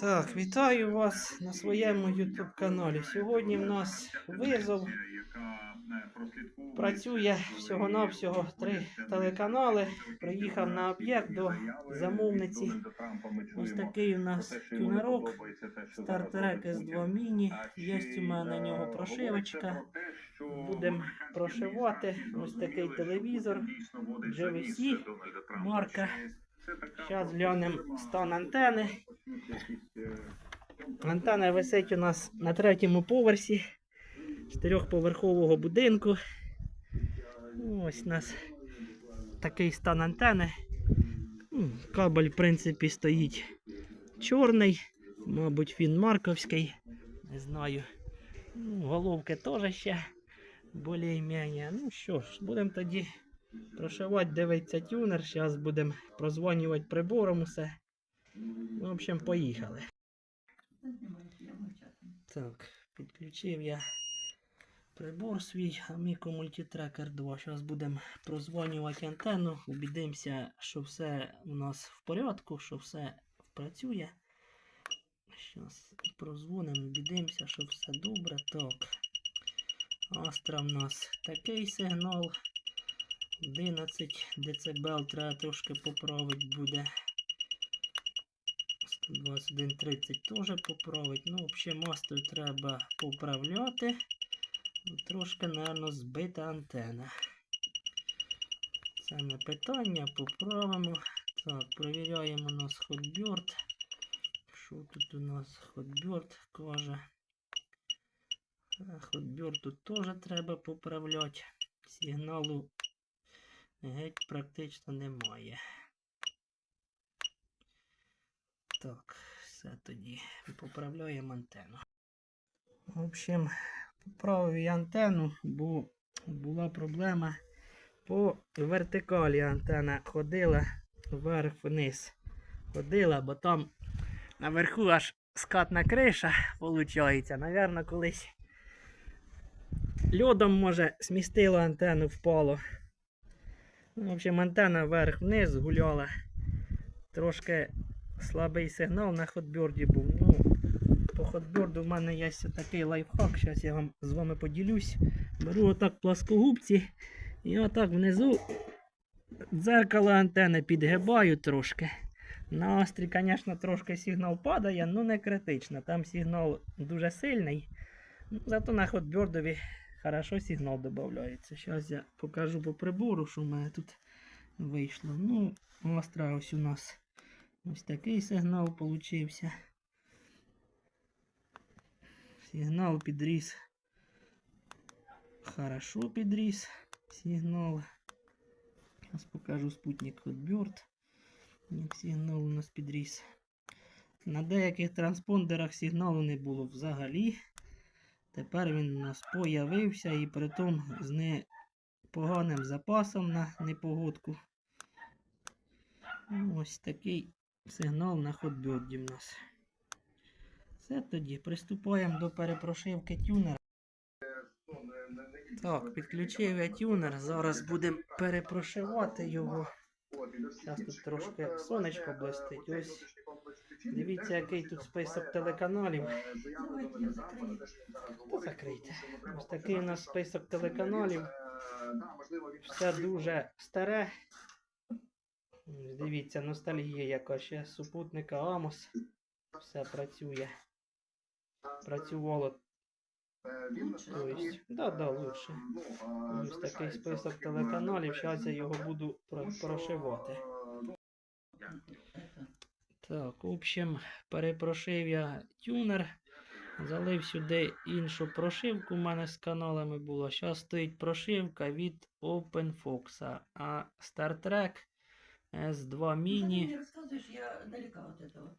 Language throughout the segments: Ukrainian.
Так, вітаю вас на своєму YouTube каналі. Сьогодні в нас визов. Працює всього-навсього три телеканали. Приїхав на об'єкт до замовниці. Ось такий у нас тюнерок. Стартерек S2 Mini. Є у мене на нього прошивочка. Будемо прошивати. Ось такий телевізор. GVC марка. Зараз глянемо стан антени. Антенна висить у нас на третьому поверсі чотирьохповерхового будинку. Ось у нас такий стан антени. Кабель, в принципі, стоїть чорний, мабуть, він марковський. Не знаю. Ну, головки теж ще більш-менш. Ну що ж, будемо тоді прошивати, дивиться тюнер. Зараз будемо прозвонювати прибором усе. В общем, поїхали. Так, підключив я прибор свій Amico Multitracker 2. Зараз будемо прозвонювати антенну. Убідимося, що все у нас в порядку, що все працює. Зараз прозвонимо, убідимося, що все добре. Так. Астра в нас такий сигнал. 11 дБ треба трошки поправити буде. 121.30 теж поправить. Ну, взагалі, мастру треба поправляти. Трошки, мабуть, збита антена. Це не питання, поправимо. Так, провіряємо у нас Hotbird. Що тут у нас Hotbird каже? Hotbird тут теж треба поправляти. Сигналу геть практично немає. Так, все тоді поправляємо антенну. В общем, поправив я антенну, бо була проблема по вертикалі антенна ходила вверх-вниз. Ходила, бо там наверху аж скатна криша, виходить. Навірно, колись льодом, може, смістило антенну впало. Ну, в общем, антенна вверх-вниз гуляла. Трошки слабий сигнал на хотберді був. Ну, по хотберду в мене є такий лайфхак. Зараз я вам з вами поділюсь. Беру отак пласкогубці і отак внизу дзеркало антени підгибаю трошки. На острі, звісно, трошки сигнал падає, але не критично. Там сигнал дуже сильний. Ну, Зато на хотбердові хорошо сигнал додається. Зараз я покажу по прибору, що в мене тут вийшло. Ну, остра ось у нас ось такий сигнал получився. Сигнал підріс. Хорошо підріс сигнал. Зараз покажу спутник Hotbird. Як сигнал у нас підріс. На деяких транспондерах сигналу не було взагалі. Тепер він у нас появився і притом з непоганим запасом на непогодку. Ось такий сигнал на ходберді в нас. Все тоді. Приступаємо до перепрошивки тюнера. Так, підключив я тюнер. Зараз будемо перепрошивати його. Зараз тут трошки сонечко блистить. Ось дивіться, який тут список телеканалів. Закрийте. Ось такий у нас список телеканалів. Все дуже старе. Дивіться, ностальгія яка ще супутника Амос. Все працює. Працювало. Тобто, да, да, лучше. Ось такий список телеканалів. Зараз я його буду про- прошивати. Так, в общем, перепрошив я тюнер. Залив сюди іншу прошивку у мене з каналами було. Зараз стоїть прошивка від OpenFox. А Star Trek S2 Ты Mini. не рассказываешь, я далека от этого.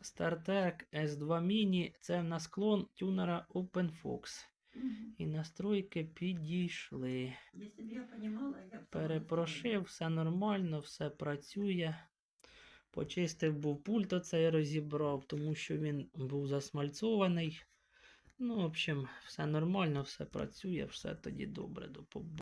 Star Trek S2 Mini це в нас клон тюнера OpenFox. Мгм. І настройки підійшли. Если бы я понимала, я бы... Перепрошив, все нормально, все працює. Почистив був пульт, оцей розібрав, тому що він був засмальцований. Ну, в общем, все нормально, все працює, все тоді добре. До побачення.